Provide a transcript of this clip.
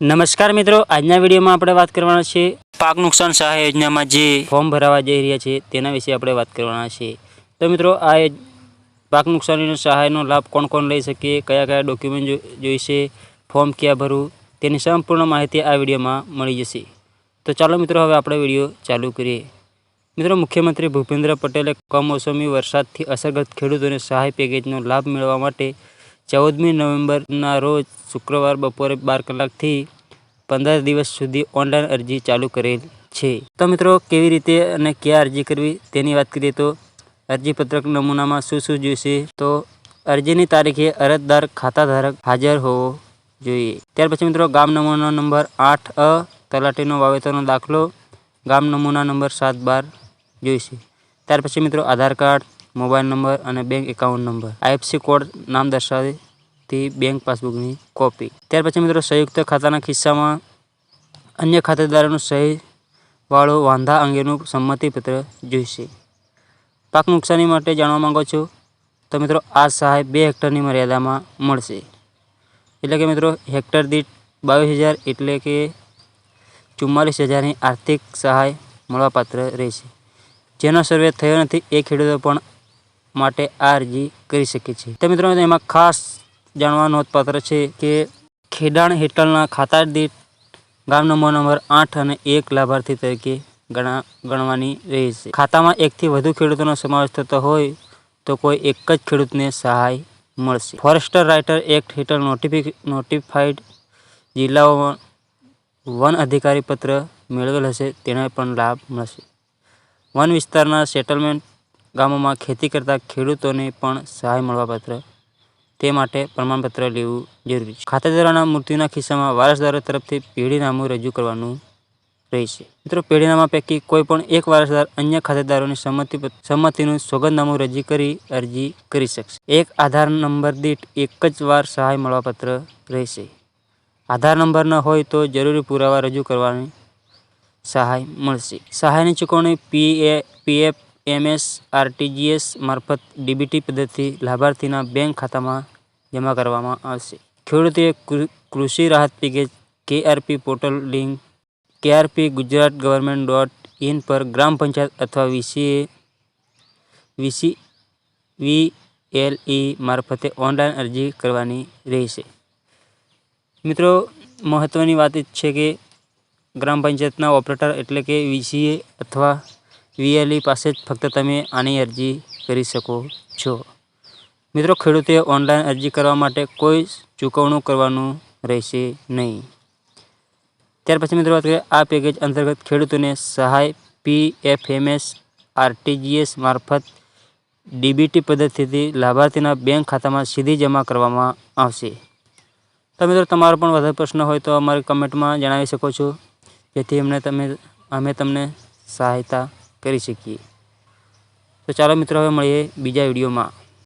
નમસ્કાર મિત્રો, આજના વિડીયોમાં આપણે વાત કરવાના છે પાક નુકસાન સહાય યોજનામાં જે ફોર્મ ભરાવા જઈ રહ્યા છે, તેના વિશે આપણે વાત કરવાના છે. તો મિત્રો, આ પાક નુકસાનીનો સહાયનો લાભ કોણ કોણ લઈ શકે, કયા કયા ડોક્યુમેન્ટ જોઈશે, ફોર્મ ક્યાં ભરવું, તેની સંપૂર્ણ માહિતી આ વિડીયોમાં મળી જશે. તો ચાલો મિત્રો, હવે આપણે વીડિયો ચાલુ કરીએ. મિત્રો, મુખ્યમંત્રી ભૂપેન્દ્ર પટેલે કમોસમી વરસાદથી અસરગ્રસ્ત ખેડૂતોને સહાય પેકેજનો લાભ મેળવવા માટે ચૌદમી નવેમ્બરના રોજ શુક્રવાર બપોરે બાર કલાકથી પંદર દિવસ સુધી ઓનલાઈન અરજી ચાલુ કરેલ છે. તો મિત્રો, કેવી રીતે અને ક્યાં અરજી કરવી તેની વાત કરીએ તો અરજીપત્રક નમૂનામાં શું શું જોઈશે તો અરજીની તારીખે અરજદાર ખાતાધારક હાજર હોવો જોઈએ. ત્યાર પછી મિત્રો, ગામ નમૂના નંબર આઠ અ, તલાટીનો વાવેતરનો દાખલો, ગામ નમૂના નંબર સાત બાર જોઈશે. ત્યાર પછી મિત્રો, આધાર કાર્ડ મોબાઈલ નંબર અને bank account number. IFSC code નામ દર્શાવતી બેંક પાસબુકની કોપી ત્યાર પછી મિત્રો સંયુક્ત ખાતાના કિસ્સામાં અન્ય ખાતેદારોનું સહી વાળું વાંધા અંગેનું સંમતિપત્ર જોઈશે. પાક નુકસાની માટે જાણવા માગો છો તો મિત્રો આ સહાય બે હેક્ટરની મર્યાદામાં મળશે. એટલે કે મિત્રો હેક્ટર દીઠ બાવીસ હજાર એટલે કે ચુમ્માલીસ હજારની આર્થિક સહાય મળવાપાત્ર રહેશે. જેનો સર્વે થયો નથી એ ખેડૂતો પણ માટે આ અરજી કરી શકે છે તો મિત્રો, એમાં ખાસ જાણવા નોંધપાત્ર છે કે ખેડાણ હેઠળના ખાતા દીઠ ગામ નંબર આઠ અને એક લાભાર્થી તરીકે ગણા, ગણવાની રહેશે. ખાતામાં એકથી વધુ ખેડૂતોનો સમાવેશ થતો હોય તો કોઈ એક જ ખેડૂતને સહાય મળશે. ફોરેસ્ટર રાઇટર એક્ટ હેઠળ નોટિફિક નોટિફાઈડ જિલ્લાઓમાં વન અધિકારી પત્ર મેળવેલ હશે, તેને પણ લાભ મળશે. વન વિસ્તારના સેટલમેન્ટ ગામોમાં ખેતી કરતા ખેડૂતોને પણ સહાય મળવાપાત્ર તે માટે પ્રમાણપત્ર લેવું જરૂરી છે. ખાતેદારોના મૃત્યુના કિસ્સામાં વારસદારો તરફથી પેઢીનામું રજૂ કરવાનું રહેશે. મિત્રો, પેઢીનામા પૈકી કોઈ પણ એક વારસદાર અન્ય ખાતેદારોની સંમતિ સંમતિનું સોગંદનામું રજૂ કરી અરજી કરી શકશે. એક આધાર નંબર દીઠ એક જ વાર સહાય મળવાપત્ર રહેશે. આધાર નંબર ન હોય તો જરૂરી પુરાવા રજૂ કરવાની સહાય મળશે. સહાયની ચૂકવણી P, A, PF MS RTGS મારફત ડીબીટી પદ્ધતિ લાભાર્થીના બેંક ખાતામાં જમા કરવામાં આવશે. ખેડૂતોએ કૃષિ રાહત package KRP portal link KRP Gujarat government dot in પર ગ્રામ પંચાયત અથવા વીસીએ વીસી, વીએલઈ મારફતે ઓનલાઈન અરજી કરવાની રહેશે. મિત્રો મહત્ત્વની વાત એ છે કે ગ્રામ પંચાયતના ઓપરેટર એટલે કે વીસીએ અથવા વીએલઈ પાસે ફક્ત તમે આની અરજી કરી શકો છો. મિત્રો, ખેડૂતે ઓનલાઈન અરજી કરવા માટે કોઈ ચૂકવણું કરવાનું રહેશે નહીં. ત્યાર પછી મિત્રો, વાત કરીએ આ પેકેજ અંતર્ગત ખેડૂતોને સહાય પી એફ એમએસ આરટીજીએસ મારફત ડીબીટી પદ્ધતિથી લાભાર્થીના બેંક ખાતામાં સીધી જમા કરવામાં આવશે. તો મિત્રો, તમારો પણ વધારે પ્રશ્ન હોય તો અમારી કમેન્ટમાં જણાવી શકો છો. જેથી અમને તમે, અમે તમને સહાયતા કરી શકીએ. તો ચાલો મિત્રો હવે મળીએ બીજા વિડીયોમાં.